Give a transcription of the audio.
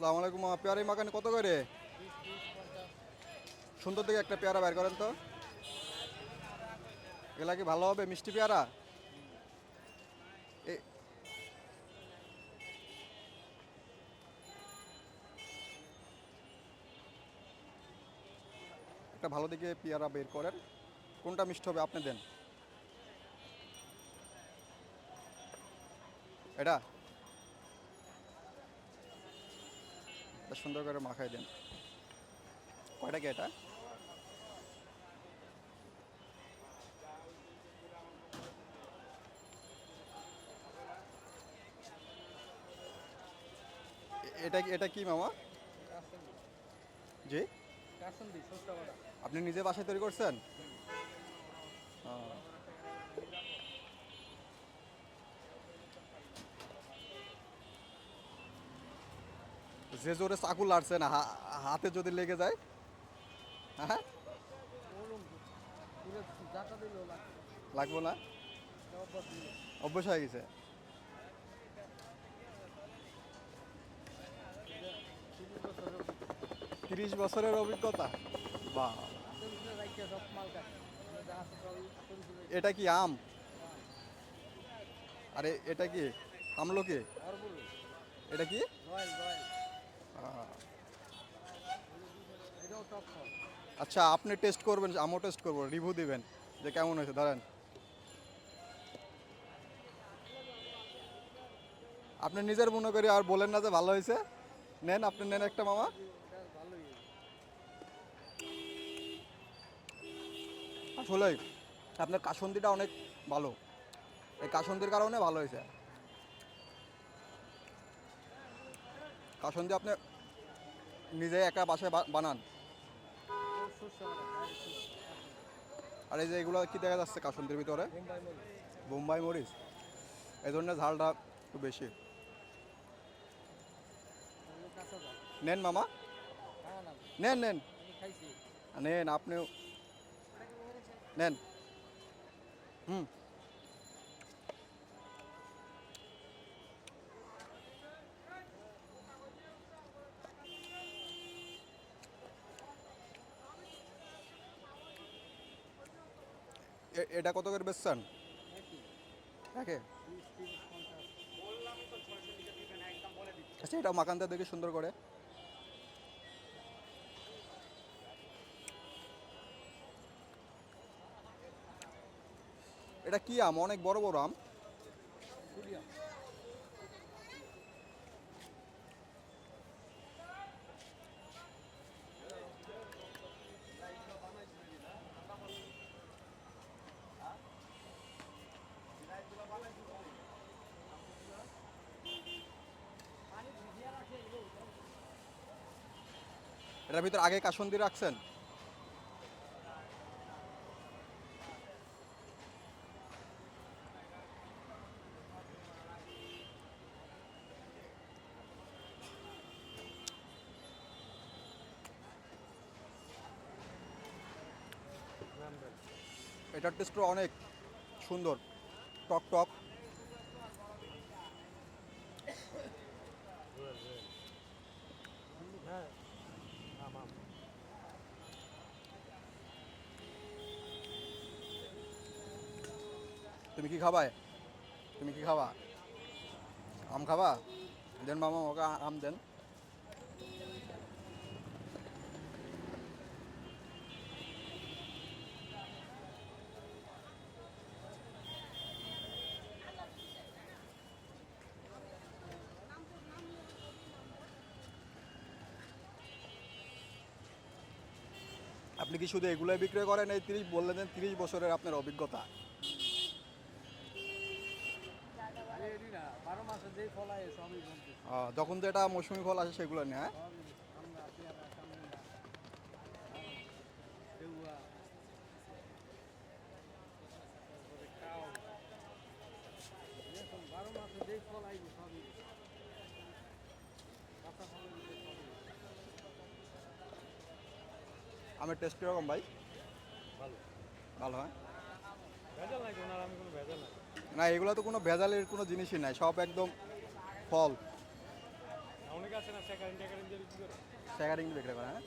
আসসালামু আলাইকুম পেয়ারা মাখানে কত করে? সুন্দর থেকে একটা পেয়ারা বের করেন তো। এগুলা কি ভালো হবে, মিষ্টি পেয়ারা? একটা ভালো দিকে পেয়ারা বের করেন। কোনটা মিষ্টি হবে আপনি দেন। এটা? এটা সুন্দর করে মাখাই দেন। কয়টা কি এটা? এটা এটা কি মামা? জি? আপনি নিজে বাসায় তৈরি করছেন? ও। যে জোরে চাকু লাড়ছে না হাতে যদি লেগে যায়। হ্যাঁ? লাগবো না? অভ্যাস হয়ে গেছে। তিরিশ বছরের অভিজ্ঞতা? বা এটা কি আম? আরে, এটা কি? আমলকি? এটা কি? আচ্ছা আপনি টেস্ট করবেন, আমিও টেস্ট করব রিভিউ দিবেন, যে কেমন হয়েছে, ধরেন। আপনি নিজের মনে করি আর বলেন না যে ভালো হয়েছে। নেন, আপনি নেন একটা মামা। আসলে আপনার কাসন্দিটা অনেক ভালো। এই কাসন্দির কারণে ভালো হয়েছে। কাসন্দি আপনি নিজে একা বাসায় বানান। আর এই যে এগুলো কি দেখা যাচ্ছে কাসন্দির ভিতরে? বোম্বাই মরিচ। এই জন্য ঝালটা একটু বেশি। নেন মামা। নেন নেন। নেন, আপনিও নেন। হুম। এটা কত করে বেচছেন? আচ্ছা এটা মাকানটা দেখে সুন্দর করে। এটা কি আম? অনেক বড় বড় আম। এটার ভিতর আগে কাসন্দি রাখছেন? এটার টেস্টও অনেক সুন্দর টক টক। তুমি কি খাবা তুমি কি খাবা? আম খাবা? দেন মামা ওকে আম দেন। আপনি কি শুধু এগুলোই বিক্রয় করেন? এই তিরিশ বললেন তিরিশ বছরের আপনার অভিজ্ঞতা। মাসে যে এটা মৌসুমি ফল কাঁচা সেগুলো ভিতরে সবই আমের টেস্ট কীরকম ভাই? ভালো। ভালো হয় ভেজাল নাই কোনো আমি কোনো ভেজাল নাই না এগুলো তো কোনো ভেজালের কোনো জিনিসই নাই সব একদম ফল। অনেকে আছে না করে? বিক্রি করে হ্যাঁ?